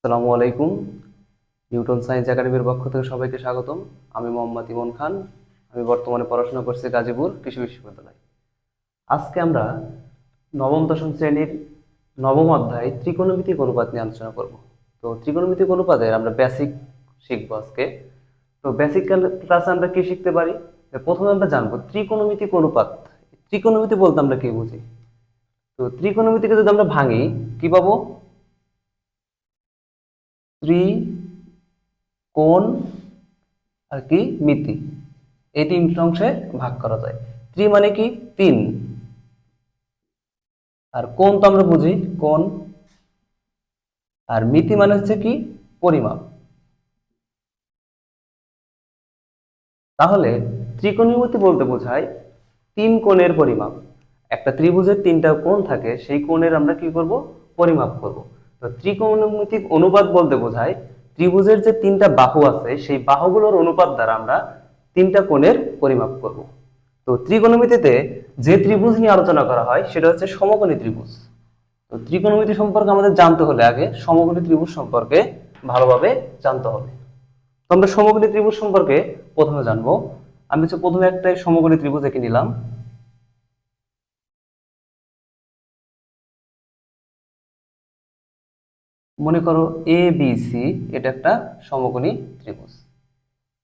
আসসালামু আলাইকুম। Newton science একাডেমির পক্ষ থেকে সবাইকে স্বাগতম। আমি মোহাম্মদ ইমন খান। আমি বর্তমানে পড়াশোনা করছি গাজীপুর কৃষি বিশ্ববিদ্যালয়। আজকে আমরা নবম, দশম শ্রেণির নবম অধ্যায় ত্রিকোণমিতিক অনুপাত নিয়ে আলোচনা করব। তো ত্রিকোণমিতিক অনুপাতের আমরা বেসিক শিখব আজকে। তো বেসিক ক্লাসে আমরা কি শিখতে পারি? প্রথমে আমরা জানব ত্রিকোণমিতিক অনুপাত। ত্রিকোণমিতি বলতে আমরা কি বুঝি? তো ত্রিকোণমিতিকে যদি আমরা ভাঙি, কি পাবো? ত্রি কোণ আর কি মিতি। এই তিনটে অংশে ভাগ করা যায়। ত্রি মানে কি? তিন। আর কোন তো আমরা বুঝি কোন আর মিতি মানে হচ্ছে কি? পরিমাপ। তাহলে ত্রিকোণমিতি বলতে বোঝায় তিন কোণের পরিমাপ। একটা ত্রিভুজের তিনটা কোণ থাকে, সেই কোণের আমরা কি করব? পরিমাপ করব। তো ত্রিকোণমিতিক অনুপাত বলতে বোঝায় ত্রিভুজের যে তিনটা বাহু আছে, সেই বাহুগুলোর অনুপাত দ্বারা আমরা তিনটা কোণের পরিমাপ করব। তো ত্রিকোণমিতিতে যে ত্রিভুজ নিয়ে আলোচনা করা হয়, সেটা হচ্ছে সমকোণী ত্রিভুজ। তো ত্রিকোণমিতি সম্পর্কে আমাদের জানতে হলে আগে সমকোণী ত্রিভুজ সম্পর্কে ভালোভাবে জানতে হবে। তো আমরা সমকোণী ত্রিভুজ সম্পর্কে প্রথমে জানব। আমি হচ্ছে প্রথমে একটা সমকোণী ত্রিভুজ এঁকে নিলাম। মনে করো এ বি সি এটা একটা সমকোণী ত্রিভুজ।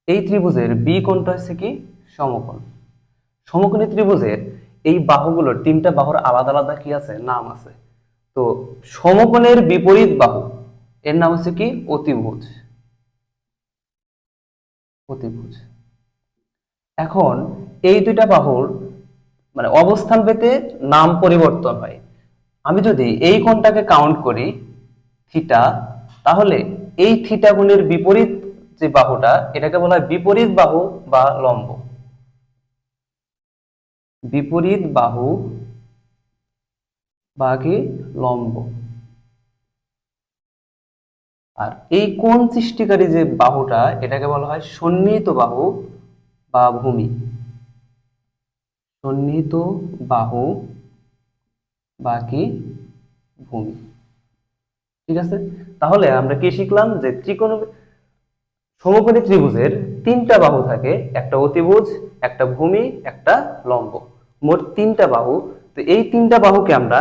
এই ত্রিভুজের বি কোণটা হচ্ছে কি? সমকোণ। সমকোণী ত্রিভুজের এই বাহুগুলোর তিনটা বাহুর আলাদা আলাদা কি আছে? নাম আছে। তো সমকোণের বিপরীত বাহু, এর নাম হচ্ছে কি? অতিভুজ। অতিভুজ। এখন এই দুইটা বাহুর মানে অবস্থান পেতে নাম পরিবর্তন হয়। আমি যদি এই কোণটাকে কাউন্ট করি থিটা, তাহলে এই থিটা গুণের বিপরীত যে বাহুটা, এটাকে বলা হয় বিপরীত বাহু বা লম্ব। বিপরীত বাহু বা কি? লম্ব। আর এই কোণ সৃষ্টিকারী যে বাহুটা, এটাকে বলা হয় সন্নিহিত বাহু বা ভূমি। সন্নিহিত বাহু বা কি? ভূমি। ঠিক আছে? তাহলে আমরা কি শিখলাম যে ত্রিকোণ সমকোণী ত্রিভুজের তিনটা বাহু থাকে, একটা অতিভুজ, একটা ভূমি, একটা লম্ব। মোট তিনটা বাহু। তো এই তিনটা বাহুকে আমরা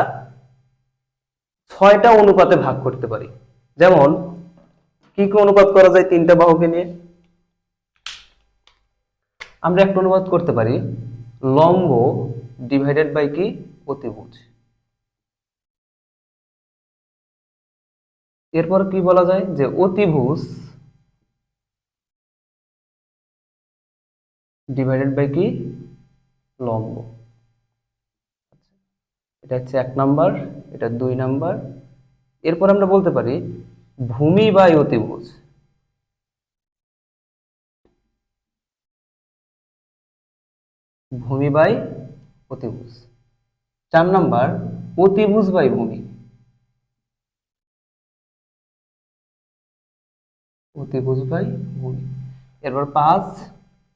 ছয়টা অনুপাতে ভাগ করতে পারি। যেমন, কি কি অনুপাত করা যায় তিনটা বাহুকে নিয়ে? আমরা একটা অনুপাত করতে পারি, লম্ব ডিভাইডেড বাই কি? অতিভুজ। এরপর কি বলা যায়? যে অতিভুজ ডিভাইডেড বাই কি? লম্ব। এটা হচ্ছে এক নাম্বার, এটা দুই নাম্বার। এরপর আমরা বলতে পারি ভূমি বাই অতিভুজ। ভূমি বাই অতিভুজ। চার নাম্বার, অতিভুজ বাই ভূমি। অতিভুজ বাই ভূমি। এরপর পাঁচ,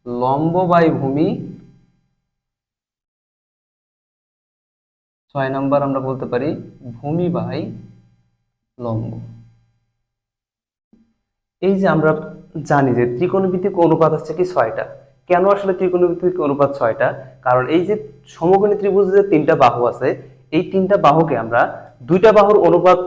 লম্ব বাই ভূমি। ছয় নম্বর আমরা বলতে পারি ভূমি বাই লম্ব। এই যে আমরা জানি যে ত্রিকোণমিতিক অনুপাত হচ্ছে কি ছয়টা। কেন আসলে ত্রিকোণমিতিক অনুপাত ছয়টা? কারণ এই যে সমকোণী ত্রিভুজের তিনটা বাহু আছে, এই তিনটা বাহুকে আমরা দুইটা বাহুর অনুপাত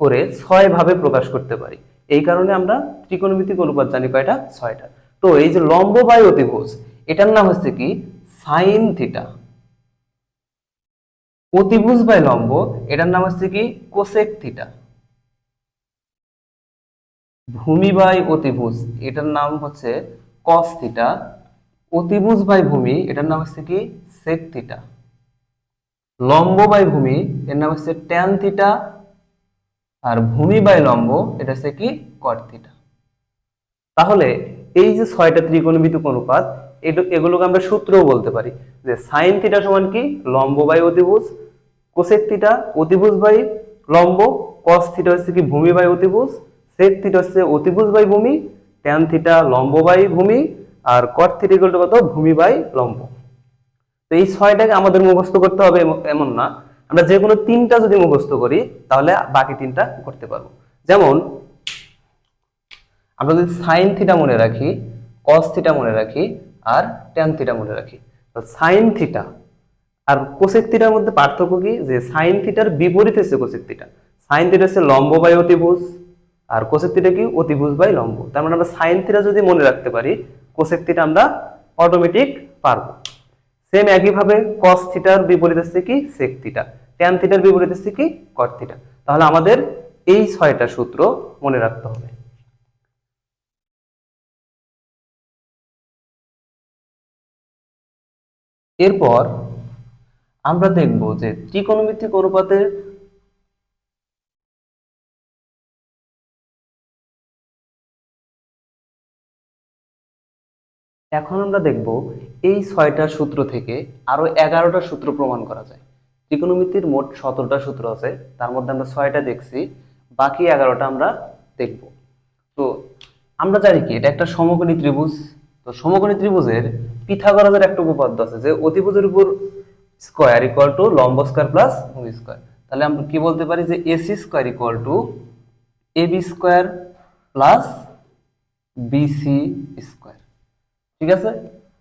করে ছয় ভাবে প্রকাশ করতে পারি। এই কারণে আমরা ত্রিকোণমিতিক অনুপাত জানি কয়টা? ছয়টা। তো এই যে লম্ব বাই অতিভুজ, এটার নাম হচ্ছে কি? Sine theta. অতিভুজ বাই লম্ব, এটার নাম হচ্ছে কি? Cosec theta. ভূমি বাই অতিভুজ, এটার নাম হচ্ছে কস থিটা। অতিভুজ বাই ভূমি, এটার নাম হচ্ছে কি? Sec theta. লম্ব বাই ভূমি, এর নাম হচ্ছে ট্যান থিটা। আর ভূমি বাই লম্ব, এটা হচ্ছে কি? কট থিটা তাহলে এই যে ছয়টা ত্রিকোণমিতিক অনুপাত এগুলোকে আমরা সূত্রও বলতে পারি যে সাইন থিটা সমান কি? লম্ব বাই অতিভুজ কোসেক থিটা অতিভুজ বাই লম্ব কস থিটা হচ্ছে কি ভূমি বাই অতিভুজ সেক থিটা হচ্ছে অতিভুজ বাই ভূমি ট্যান থিটা লম্ব বাই ভূমি, আর কট থিটা কত? ভূমি বাই লম্ব। তো এই ছয়টাকে আমাদের মুখস্থ করতে হবে এম- এমন না। আমরা যে কোনো তিনটা যদি মুখস্থ করি, তাহলে বাকি তিনটা করতে পারব। যেমন, আমরা যদি সাইন থিটা মনে রাখি কস থিটা মনে রাখি, আর ট্যান থিটা মনে রাখি। সাইন থিটা আর কোসেক থিটার মধ্যে পার্থক্য কি? যে সাইন থিটার বিপরীত হচ্ছে কোসেক থিটা সাইন থিটা হচ্ছে লম্ব বাই অতিভুজ, আর কোসেক থিটা কি? অতিভুজ বাই লম্ব। তার মানে আমরা সাইন থিটা যদি মনে রাখতে পারি কোসেক থিটা আমরা অটোমেটিক পারব। সেম একইভাবে কস থিটার বিপরীত হচ্ছে কি? সেক থিটা ট্যান থিটার বিপরীত হচ্ছে কি? কট থিটা তাহলে আমাদের এই ছয়টা সূত্র মনে রাখতে হবে। এরপর আমরা দেখব যে ত্রিকোণমিতিক অনুপাতের এখন আমরা দেখব এই ছয়টা সূত্র থেকে আরও এগারোটা সূত্র প্রমাণ করা যায়। ত্রিকোণমিতির মোট সতেরোটা সূত্র আছে। তার মধ্যে আমরা ছয়টা দেখছি, বাকি এগারোটা আমরা দেখব। তো আমরা জানি কি, এটা একটা সমকোণী ত্রিভুজ। তো সমকোণী ত্রিভুজের পিথাগোরাসের একটা উপপাদ্য আছে যে অতিভুজের উপর স্কোয়ার ইকুয়াল টু লম্ব স্কোয়ার প্লাস ভূমি স্কোয়ার তাহলে আমরা কি বলতে পারি যে AC square equal to A B square plus BC square ঠিক আছে?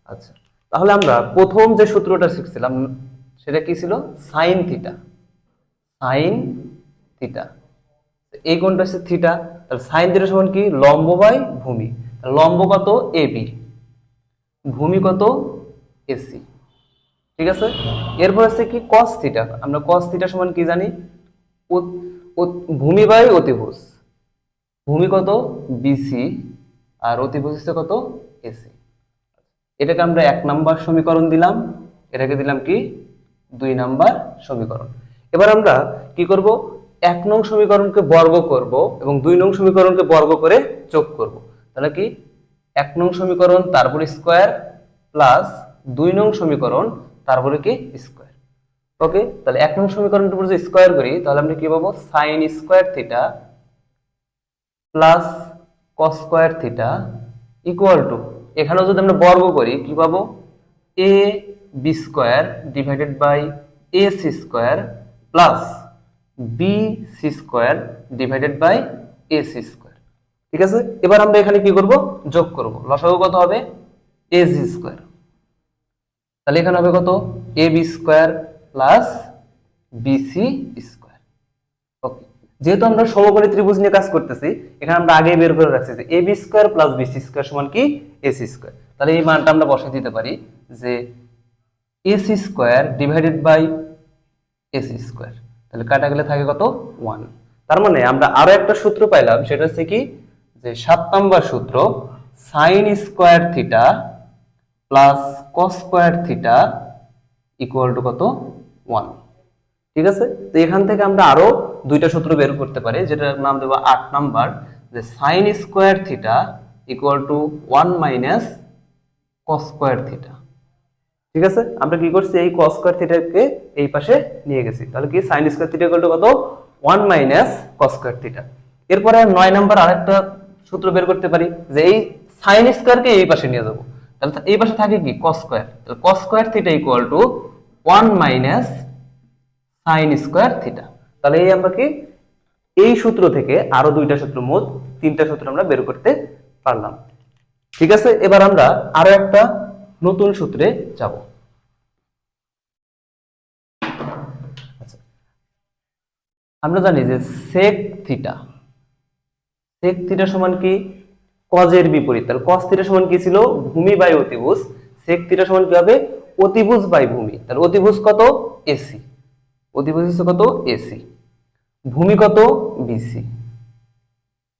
আচ্ছা তাহলে আমরা প্রথম যে সূত্রটা শিখছিলাম সেটা কি ছিল? Sine theta. Sine theta. এই কোণটা হচ্ছে থিটা। তাহলে সাইন থিটা সমান কি? লম্ব বাই ভূমি। লম্ব কত? A B. ভূমি কত? এসি ঠিক আছে? এরপর হচ্ছে কি? Cos theta. আমরা কস থিটা সমান কি জানি? ভূমি বাই অতিভুজ। ভূমি কত? বিসি আর অতিভুজ হচ্ছে কত? এসি এটাকে আমরা এক নাম্বার সমীকরণ দিলাম। এটাকে দিলাম কি? দুই নাম্বার সমীকরণ। এবার আমরা কি করব? এক নং সমীকরণকে বর্গ করব এবং দুই নং সমীকরণকে বর্গ করে যোগ করব। তাহলে কি? এক নং সমীকরণ তারপরে স্কোয়ার প্লাস দুই নং সমীকরণ তারপরে কি? স্কোয়ার। ওকে? তাহলে এক নং সমীকরণটার উপর যদি স্কোয়ার করি, তাহলে আমরা কি পাবো? Sine square theta plus cos square theta equal to এখানেও যদি আমরা বর্গ করি, কি পাবো? A square divided by A C square plus B C square divided by A C square ঠিক আছে? এবার আমরা এখানে কি করব? যোগ করব। লসাগু কত হবে? এ সি স্কোয়ার তাহলে এখানে হবে কত? A B square plus BC square okay যেহেতু আমরা সমকোণী ত্রিভুজ নিয়ে কাজ করতেছি, এখানে আমরা আগে বের করে রাখছি যে A B square plus BC square সমান কি? এসি স্কোয়ার তাহলে এই মানটা আমরা বসাই দিতে পারি যে AC square divided by AC square তাহলে কাটা গেলে থাকে কত? ওয়ান তার মানে আমরা আরও একটা সূত্র পাইলাম, সেটা হচ্ছে কি? যে সাত নম্বর সূত্র sine square theta plus cos square theta equal to কত? ওয়ান ঠিক আছে? তো এখান থেকে আমরা আরও দুইটা সূত্র বের করতে পারি, যেটার নাম দেবো আট নাম্বার। যে sine square theta equal to one minus cos square theta ঠিক আছে? আমরা কি করছি? এই কস স্কোয়ার থিটাকে এই পাশে নিয়ে গেছি। তাহলে কি? Sine square theta equal to কত? One minus cos square theta এরপরে নয় নাম্বার আরেকটা সূত্র বের করতে পারি, যে এই সাইন স্কোয়ারকে এই পাশে নিয়ে যাব। তাহলে এই পাশে থাকে কি? কস স্কোয়ার তাহলে cos square theta equal to one minus sine square theta তাহলে এই আমরা কি? এই সূত্র থেকে আরও দুইটা সূত্র মোট তিনটা সূত্র আমরা বের করতে পারলাম। ঠিক আছে? এবার আমরা আরও একটা নতুন সূত্রে যাব। আচ্ছা। আমরা জানি যে সেক থিটা সেক থিটা সমান কি? কজের বিপরীত। তাহলে কস থিটা সমান কি ছিল? ভূমি বাই অতিভুজ। সেক থিটা সমান কি হবে? অতিভুজ বাই ভূমি। তাহলে অতিভুজ কত? এসি অতিভুজ কত? এসি ভূমি কত? বিসি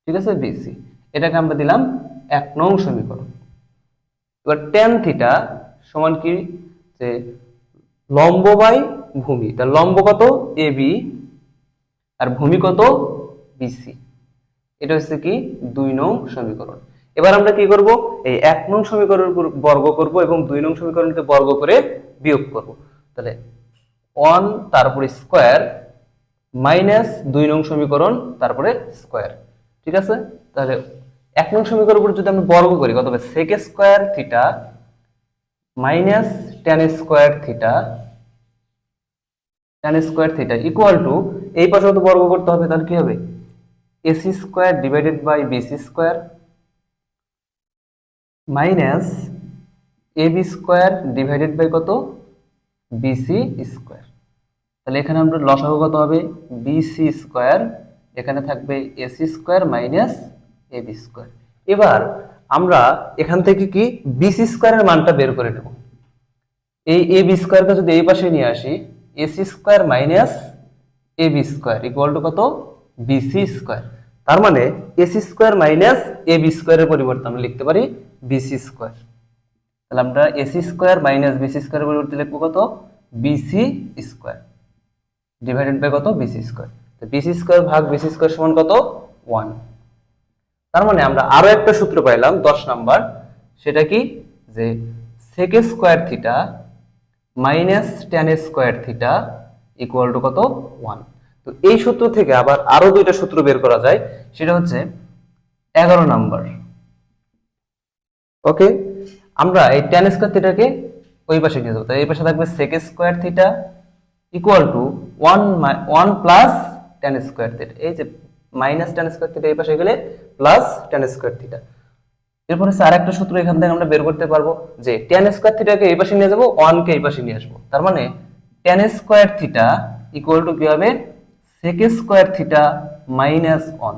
ঠিক আছে? বিসি এটাকে আমরা দিলাম এক নং সমীকরণ। এবার টেন থিটা সমান কি? যে লম্ব বাই ভূমি, তার লম্ব কত? এ বি আর ভূমি কত? বিসি এটা হচ্ছে কি? দুই নং সমীকরণ। এবার আমরা কি করব? এই এক নং সমীকরণ বর্গ করব এবং দুই নং সমীকরণকে বর্গ করে বিয়োগ করব। তাহলে ওয়ান তারপরে স্কোয়ার মাইনাস দুই নং সমীকরণ তারপরে স্কোয়ার ঠিক আছে? তাহলে এক নং সমীকরণ উপর যদি আমরা বর্গ করি, কত হবে? Sec square theta minus tan square theta tan square theta equal to এই পাশে তো বর্গ করতে হবে? তাহলে কি হবে? AC square divided by BC square minus A B square divided by কত? বিসি স্কোয়ার তাহলে এখানে আমরা লসাগু কত হবে? বিসি স্কোয়ার এখানে থাকবে AC square minus A B square এবার আমরা এখান থেকে কি বিসি স্কোয়ারের মানটা বের করে নেব। এই এ বি স্কোয়ারকে যদি এই পাশে নিয়ে আসি AC square minus A B square equal to কত বিসি স্কোয়ার তার মানে AC square minus A B স্কোয়ারের পরিবর্তে আমরা লিখতে পারি বিসি স্কোয়ার তাহলে আমরা এসি স্কোয়ার মাইনাস বিসি স্কোয়ারের পরিবর্তে লিখব কত? বিসি স্কোয়ার ডিভাইডেড বাই কত? বিসি স্কোয়ার তো বিসি স্কোয়ার ভাগ বিসি স্কোয়ার সমান কত? ওয়ান তার মানে আমরা আরও একটা সূত্র পাইলাম, দশ নাম্বার। সেটা কি? যে sec square theta minus tan square theta equal to কত? ওয়ান তো এই সূত্র থেকে আবার আরও দুইটা সূত্র বের করা যায়, সেটা হচ্ছে এগারো নাম্বার। ওকে? আমরা এই টেন স্কোয়ার থিটাকে ওই পাশে নিয়ে যাব। তাই এই পাশে থাকবে sec square theta equal to one one plus tan square theta এই যে মাইনাস টেন স্কোয়ার থিটা এই পাশে গেলে প্লাস টেন স্কোয়ার থিটা এরপরে হচ্ছে আরেকটা সূত্র, এখান থেকে আমরা বের করতে পারব যে স্কোয়ার থিটাকে এই পাশে নিয়ে যাব এই পাশে নিয়ে আসব। তার মানে স্কোয়ার থিটা ইকুয়াল টু কি হবে? Sec square theta minus one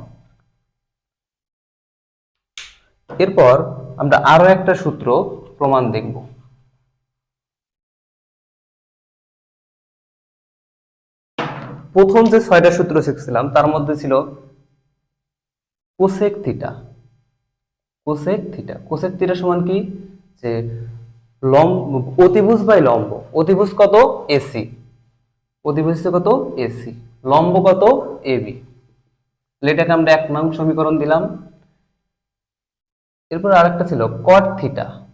এরপর আমরা আরও একটা সূত্র প্রমাণ দেখব। প্রথম যে ছয়টা সূত্র শিখছিলাম, তার মধ্যে ছিল cosec theta. Cosec theta. Cosec theta সমান কি? যে লম্ব, অতিভুজ বাই লম্ব। অতিভুজ কত? এসি। অতিভুজ কত? এসি। লম্ব কত? এবি এটাকে আমরা এক নং সমীকরণ দিলাম। এরপর আরেকটা ছিল কট থিটা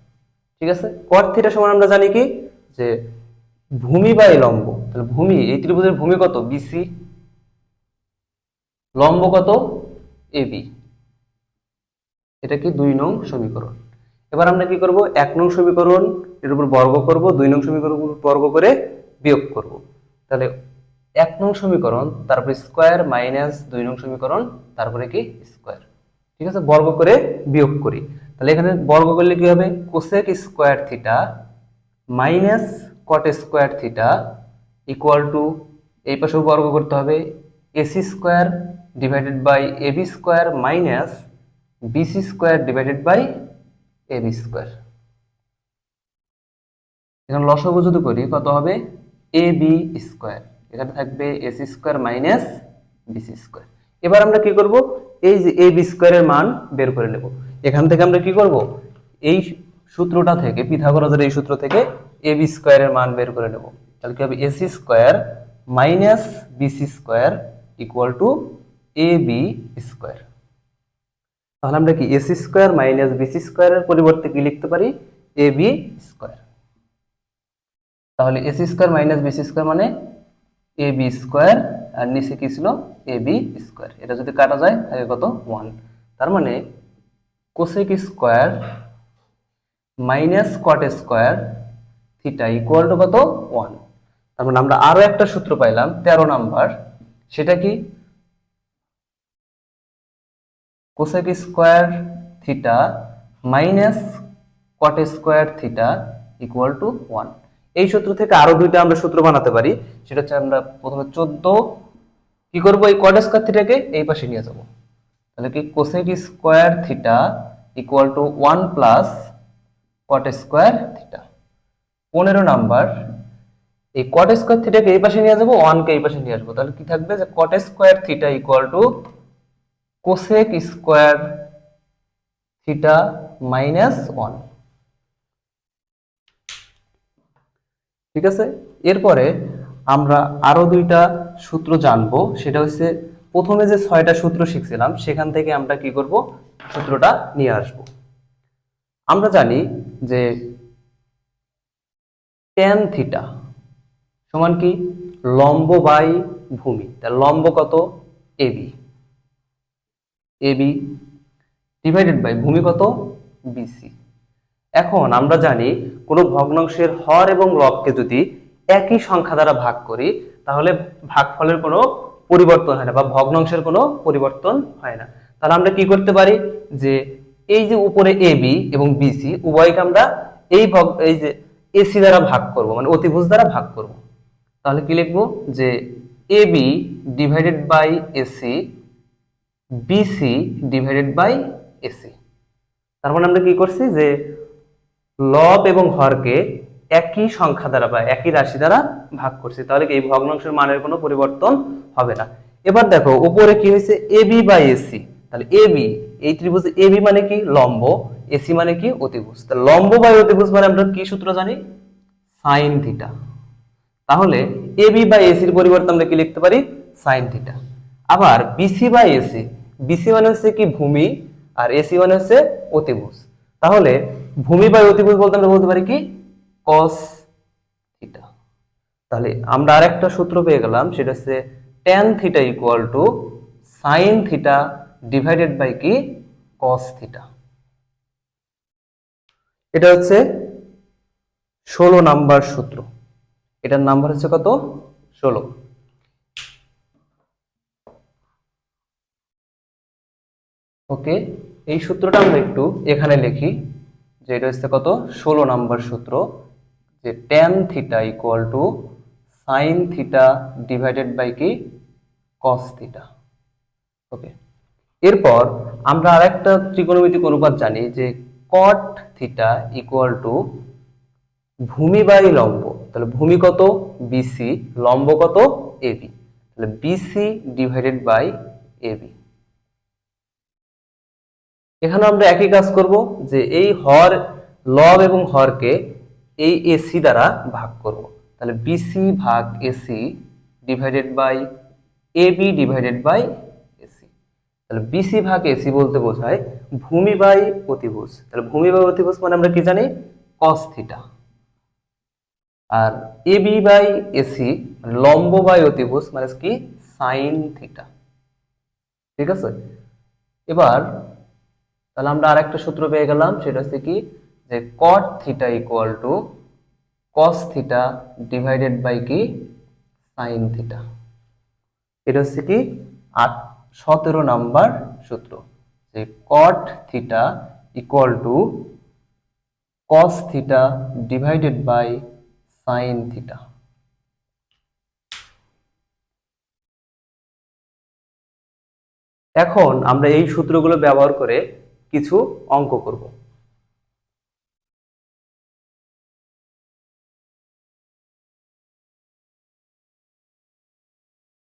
ঠিক আছে? কট থিটা সমান আমরা জানি কি? যে ভূমি বাই লম্ব। তাহলে ভূমি, এই ত্রিভুজের ভূমি কত? বিসি লম্ব কত? এবি এটা কি দুই নং সমীকরণ? এবার আমরা কি করব? এক নং সমীকরণ, এর উপর বর্গ করব, দুই নং সমীকরণ বর্গ করে বিয়োগ করব। তাহলে এক নং সমীকরণ, তারপরে স্কোয়ার মাইনাস দুই নং সমীকরণ, তারপরে কি? স্কোয়ার। ঠিক আছে? বর্গ করে বিয়োগ করি। তাহলে এখানে বর্গ করলে কি হবে? Cosec square theta minus cot square theta equal to এই পাশেও বর্গ করতে হবে। AC square divided by AB square minus BC square divided by AB square এখানে লসগু যদি করি, কত হবে? এ বি স্কোয়ার এখানে থাকবে AC square minus BC square এবার আমরা কি করব? এই যে এ বি স্কোয়ারের মান বের করে নেব। এখান থেকে আমরা কি করব? এই সূত্রটা থেকে, পিথাগোরাসের এই সূত্র থেকে এ বি স্কোয়ারের মান বের করে নেব। তাহলে কি হবে? AC square minus BC square equal to A B square. তাহলে আমরা কি এসি স্কোয়ার মাইনাস বিসি স্কোয়ারের পরিবর্তে কি লিখতে পারি? A B square. তাহলে AC square minus BC square মানে এ বি স্কোয়ার, আর নিচে কি ছিল? A B square. এটা যদি কাটা যায় থাকে কত? ওয়ান। তার মানে cosec square minus cot square theta equal to কত? ওয়ান। তার মানে আমরা আরও একটা সূত্র পাইলাম, তেরো নাম্বার। সেটা কি? Cosec square theta minus cot square theta equal to one এই সূত্র থেকে আরও দুইটা আমরা সূত্র বানাতে পারি। সেটা হচ্ছে আমরা প্রথমে চোদ্দ, কি করব? এই কট স্কোয়ার থিটাকে এই পাশে নিয়ে যাব। তাহলে কি? Cosec square theta equal to one plus cot square theta পনেরো নাম্বার, এই কট স্কোয়ার থিটাকে এই পাশে নিয়ে যাব ওয়ানকে এই পাশে নিয়ে আসব। তাহলে কি থাকবে? যে cot square theta equal to cosec square theta minus one ঠিক আছে? এরপরে আমরা আরও দুইটা সূত্র জানব। সেটা হচ্ছে প্রথমে যে ছয়টা সূত্র শিখছিলাম, সেখান থেকে আমরা কি করব? সূত্রটা নিয়ে আসব। আমরা জানি যে ট্যান থিটা সমান কি? লম্ব বাই ভূমি। তার লম্ব কত? এবি এবি ডিভাইডেড বাই ভূমি কত? বিসি এখন আমরা জানি কোনো ভগ্নাংশের হর এবং লবকে যদি একই সংখ্যা দ্বারা ভাগ করি, তাহলে ভাগফলের কোনো পরিবর্তন হয় না বা ভগ্নাংশের কোনো পরিবর্তন হয় না। তাহলে আমরা কি করতে পারি? যে এই যে উপরে এ বি এবং বিসি উভয়কে আমরা এই ভগ, এই যে এসি দ্বারা ভাগ করব মানে অতিভুজ দ্বারা ভাগ করব। তাহলে কি লিখব? যে A B divided by AC BC divided by AC তার মানে আমরা কি করছি যে লব এবং হরকে একই সংখ্যা দ্বারা বা একই রাশি দ্বারা ভাগ করছি। তাহলে কি এই ভগ্নাংশের মানের কোনো পরিবর্তন হবে না। এবার দেখো, উপরে কি হয়েছে? এবি বাই এসি তাহলে এবি এই ত্রিভুজ এবি মানে কি? লম্ব। এসি মানে কি? অতিভুজ। তাহলে লম্ব বাই অতিভুজ মানে আমরা কি সূত্র জানি? সাইন থিটা তাহলে এবি বাই এসির পরিবর্তে আমরা কি লিখতে পারি? সাইন থিটা আবার বিসি বাই এসি বিসি মানে হচ্ছে কি ভূমি আর এসি মানে হচ্ছে অতিভুজ। তাহলে ভূমি বাই অতিভুজ বলতে আমরা বলতে পারি কি? কস থিটা তাহলে আমরা আরেকটা সূত্র পেয়ে গেলাম, সেটা হচ্ছে tan theta equal to sine theta divided by কি? কস থিটা এটা হচ্ছে ষোলো নাম্বার সূত্র। এটার নাম্বার হচ্ছে কত? ষোলো। ওকে এই সূত্রটা আমরা একটু এখানে লিখি, যে এটা হচ্ছে কত? ষোলো নাম্বার সূত্র, যে tan theta equal to sine theta divided by কি? কস থিটা ওকে এরপর আমরা আরেকটা ত্রিকোণমিতিক অনুপাত জানি, যে কট থিটা ইকুয়াল টু ভূমি বাই লম্ব, তাহলে ভূমি কত? বিসি লম্ব কত? এবি তাহলে বিসি ডিভাইডেড বাই এবি এখানে আমরা একই কাজ করব যে এই হর লব এবং হরকে এই এসি দ্বারা ভাগ করব। তাহলে বিসি ভাগ AC divided by AB divided by AC তাহলে বিসি ভাগ এসি বলতে বোঝায় ভূমি বাই অতিভুজ। তাহলে ভূমি বাই অতিভুজ মানে আমরা কি জানি? কস থিটা আর এবি বাই এসি মানে লম্ব বাই অতিভুজ মানে কি? সাইন থিটা ঠিক আছে? এবার তাহলে আমরা আরেকটা সূত্র পেয়ে গেলাম, সেটা হচ্ছে কি? যে cot theta equal to cos theta divided by কি? সাইন থিটা এটা হচ্ছে কি? আট, সতেরো নাম্বার সূত্র। যে cot theta equal to cos theta divided by sine theta এখন আমরা এই সূত্রগুলো ব্যবহার করে কিছু অঙ্ক করব।